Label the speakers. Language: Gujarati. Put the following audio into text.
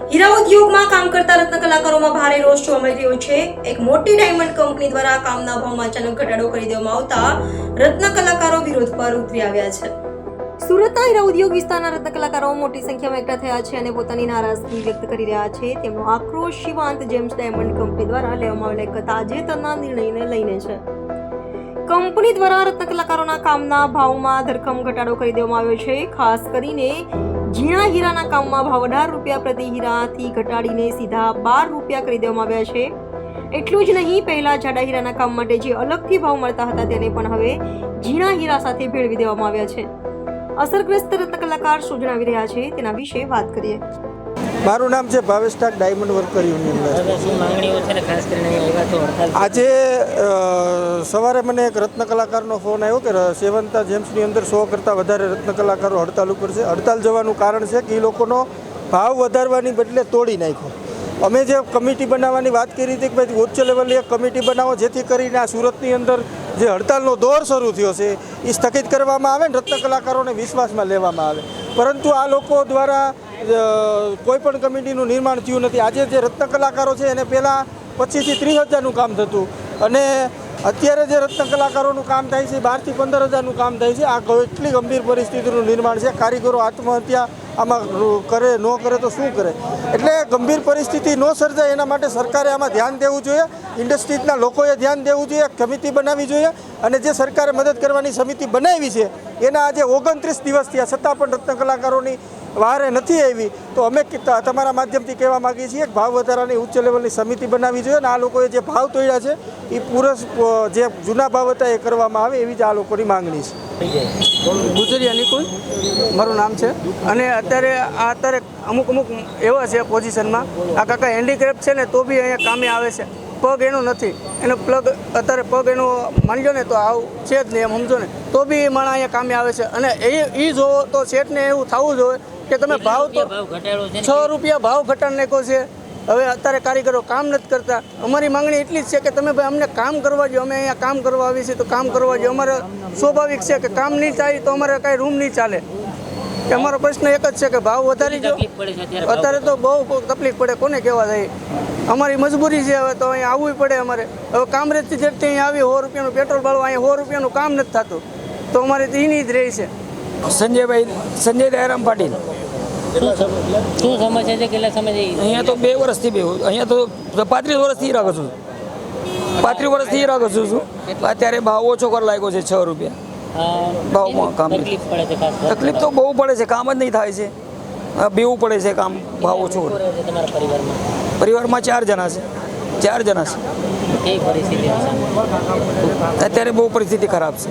Speaker 1: હીરા ઉદ્યોગમાં કામ કરતા રત્ન કલાકારોમાં ભારે રોષ જોવા મળી રહ્યો છે. એક મોટી ડાયમંડ કંપની દ્વારા કામના ભાવમાં અચાનક ઘટાડો કરી દેવામાં આવતા રત્ન કલાકારો વિરોધ પર ઉતરી આવ્યા છે. સુરતના હીરા ઉદ્યોગ વિસ્તારના રત્ન કલાકારો મોટી સંખ્યામાં એકઠા થયા છે અને પોતાની નારાજગી વ્યક્ત કરી રહ્યા છે. તેમનો આક્રોશ શિવાંત જેમ્સ ડાયમંડ કંપની દ્વારા લેવામાં આવેલા એક તાજેતરના નિર્ણયને લઈને છે. કંપની દ્વારા રત્ન કલાકારોના કામના ભાવમાં ધરખમ ઘટાડો કરી દેવામાં આવ્યો છે. ખાસ કરીને ઝીણા હીરાના કામમાં ભાવ અઢાર રૂપિયા પ્રતિ હીરાથી ઘટાડીને સીધા બાર રૂપિયા કરી દેવામાં આવ્યા છે. એટલું જ નહીં, પહેલા જાડા હીરાના કામ માટે જે અલગથી ભાવ મળતા હતા તેને પણ હવે ઝીણા હીરા સાથે ભેળવી દેવામાં આવ્યા છે. અસરગ્રસ્ત રત્ન કલાકાર શું જણાવી રહ્યા છે તેના વિશે વાત કરીએ.
Speaker 2: મારું નામ છે Bhavesh Tak diamond worker union આજે સવારે મને એક રત્ન કલાકારનો ફોન આવ્યો કે સેવંતા જેમ્સની અંદર સો કરતાં વધારે રત્ન કલાકારો હડતાલ ઉપર છે. હડતાલ જવાનું કારણ છે કે એ લોકોનો ભાવ વધારવાની બદલે તોડી નાખ્યો. અમે જે કમિટી બનાવવાની વાત કરી હતી કે ભાઈ ઉચ્ચ લેવલે એક કમિટી બનાવો જેથી કરીને આ સુરતની અંદર જે હડતાલનો દોર શરૂ થયો છે એ સ્થગિત કરવામાં આવે ને રત્ન કલાકારોને વિશ્વાસમાં લેવામાં આવે. પરંતુ આ લોકો દ્વારા કોઈ પણ કમિટીનું નિર્માણ થયું નથી. આજે જે રત્ન કલાકારો છે, એને પહેલાં પચીસથી ત્રીસ હજારનું કામ થતું. અને અત્યારે જે રત્ન કલાકારોનું કામ થાય છે, બારથી પંદર હજારનું કામ થાય છે, આ એટલી ગંભીર પરિસ્થિતિનું નિર્માણ છે. કારીગરો આત્મહત્યા આમાં કરે, ન કરે તો શું કરે? એટલે ગંભીર પરિસ્થિતિ ન સર્જાય એના માટે સરકારે આમાં ધ્યાન દેવું જોઈએ. ઇન્ડસ્ટ્રીઝના લોકોએ ધ્યાન દેવું જોઈએ સમિતિ બનાવવી જોઈએ. અને જે સરકારે મદદ કરવાની સમિતિ બનાવી છે, એના આજે ઓગણત્રીસ દિવસ થયા. છતાં પણ રત્ન કલાકારોની વારે નથી આવી, તો અમે તમારા માધ્યમથી કહેવા માગીએ છીએ કે ભાવ વધારાની ઉચ્ચ લેવલની સમિતિ બનાવવી જોઈએ અને આ લોકોએ જે ભાવ તોડ્યા છે એ પૂરસ જે જૂના ભાવ હતા એ કરવામાં આવે એવી જ આ લોકોની માંગણી છે.
Speaker 3: ગુજરિયા અનિકુલ મારું નામ છે. અને અત્યારે આ અત્યારે અમુક અમુક એવા છે પોઝિશનમાં આ કાકા હેન્ડીક્રાફ્ટ છે ને, તો બી અહીંયા કામે આવે છે. પગ એનો નથી. એનો પ્લગ અત્યારે પગ એનો માનજો ને તો આવું છે જ નહીં એમ સમજો ને. તો બી એ માણસ અહીંયા કામે આવે છે. અને એ એ જોવો તો શેઠને એવું થવું જોઈએ કે તમે ભાવ તો
Speaker 4: છે
Speaker 3: રૂપિયા ભાવ ઘટાડ નાખ્યો છે. હવે અત્યારે કારીગરો કામ નથી કરતા. અમારી માંગણી એટલી જ છે કે તમે ભાઈ અમને કામ કરવા જો અમે અહીંયા કામ કરવા આવીએ છીએ તો કામ કરવા જો અમારે સ્વાભાવિક છે કે કામ નહીં થાય તો અમારે કાંઈ રૂમ નહીં ચાલે. અમારો પ્રશ્ન એક જ છે કે ભાવ વધારી જો?
Speaker 4: અત્યારે
Speaker 3: તો બહુ તકલીફ પડે. કોને કહેવા જાય અમારી મજબૂરી છે હવે તો અહીંયા આવવું પડે અમારે. હવે કામરેજથી જેટથી અહીંયા આવી સો રૂપિયાનું પેટ્રોલ ભાડું અહીંયા સો રૂપિયાનું કામ નથી થતું. તો અમારે તો એની જ રહી છે.
Speaker 5: સંજયભાઈ સંજય દયારામ પાટીલ.
Speaker 4: શું સમ- સમસ્યા છે? કેટલા સમયથી
Speaker 5: અહીંયા તો બે વર્ષથી બે અહીંયા તો પાંત્રીસ વર્ષથી રાખું છું. પાંત્રીસ વર્ષથી રાખું છું છું. અત્યારે ભાવ ઓછો કર લાગ્યો છે છ રૂપિયા. ભાવમાં કામ
Speaker 4: તકલીફ
Speaker 5: તો બહુ પડે છે કામ જ નહીં થાય છે. બેવું પડે છે કામ ભાવ ઓછો
Speaker 4: પરિવારમાં
Speaker 5: ચાર જણા છે ચાર જણા છે? અત્યારે બહુ પરિસ્થિતિ ખરાબ છે.